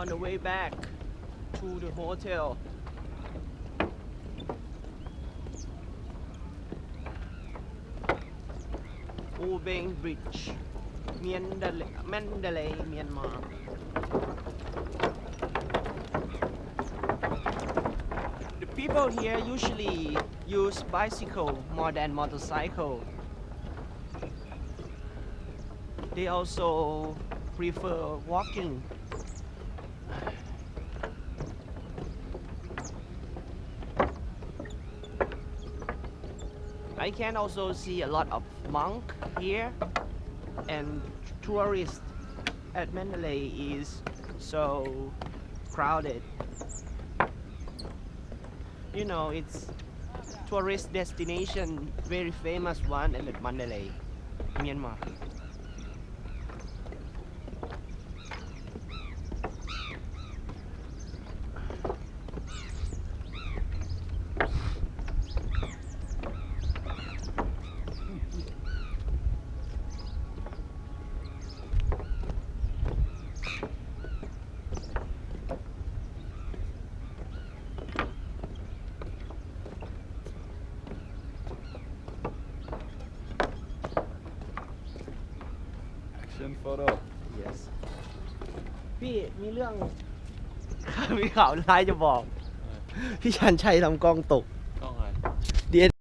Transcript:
on the way back to the hotel. Ubeng Bridge, Mandalay, Mandalay, Myanmar. The people here usually use bicycle more than motorcycle. They also prefer walking. I can also see a lot of monk here and tourists at Mandalay is so crowded. You know, it's tourist destination, very famous one at Mandalay, Myanmar. Action photo Yes พี่มีเรื่องมีข่าวร้ายจะบอก พี่ชันชัยทำกล้องตก กล้องอะไร DSLR